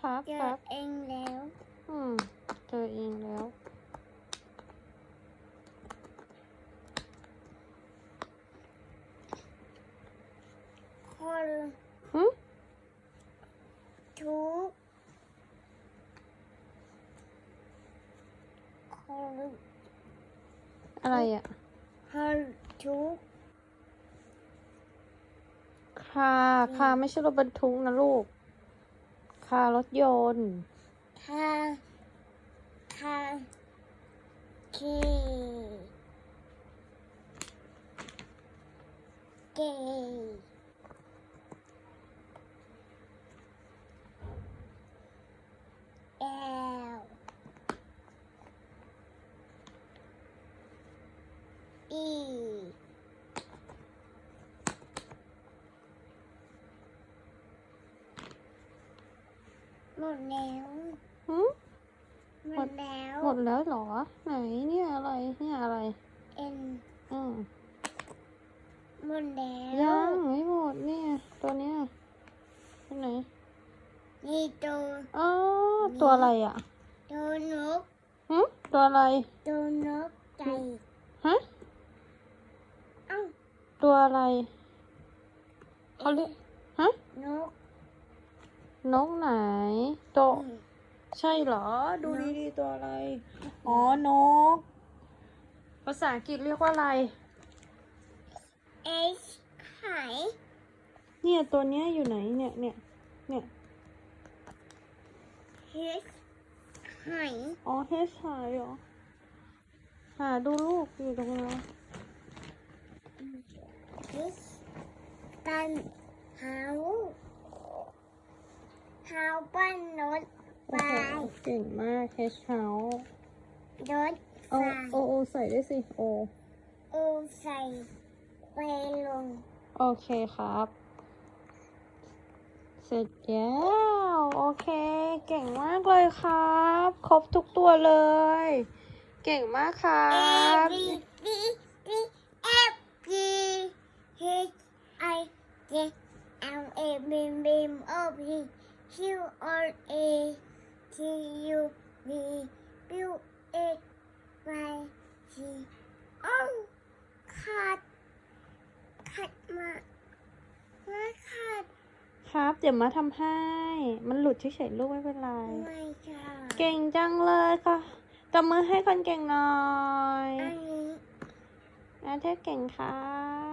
ครับเจคอรับเองแล้วอืมเจอเองแล้ว คนหึ ทุกคนอะไรอะ คนทุก คาคาไม่ใช่รถบรรทุกนะลูกคารถยนต์ทาทาเคเกแอลอี หมดแล้วหึหมดแล้วหมดแล้วเหรอ ไหนเนี่ยอะไรเนี่ยอะไร เอ็นอืมหมดแล้วยังไม่หมดเนี่ย ตัวเนี้ยตัวไหนนี่ตัวอ๋อตัวอะไรอะ ตัวนกหึตัวอะไร ตัวนกไก่ฮะเอ้าตัวอะไรเขาเรียกฮะนก นกไหน โตะอืมใช่เหรอ ดูนกดีๆตัวอะไร อ๋อ นก ภาษาอังกฤษเรียกว่าอะไร เอชไข่เนี่ยตัวเนี้ยอยู่ไหนเนี่ยเนี่ยเนี่ยเฮชไข่อ๋อเฮชหายเหรอหาดูลูกอยู่ตรงนั้น เฮชตันเฮา เฮาปั้นรถไฟโอ้โหเก่งมากเฮชเฮารถไฟเอาโอโอใส่ด้วยสิโอ โอใส่ไปลงโอเคครับ เสร็จแล้ว โอเค เก่งมากเลยครับ ครบทุกตัวเลย เก่งมากครัเอบ บีบีบีเอฟพีเฮชไอเจเอลเอบีมบีมโอพี คิวออเอทียูบีบิวเอ็กไวซีอ้าวขาดขาดมามาขาดครับ เดี๋ยวมาทำให้ มันหลุดเฉยๆลูกไม่เป็นไร ไม่ค่ะเก่งจังเลยค่ะตบมือให้คนเก่งหน่อยอันนี้อาเทพเก่งครับ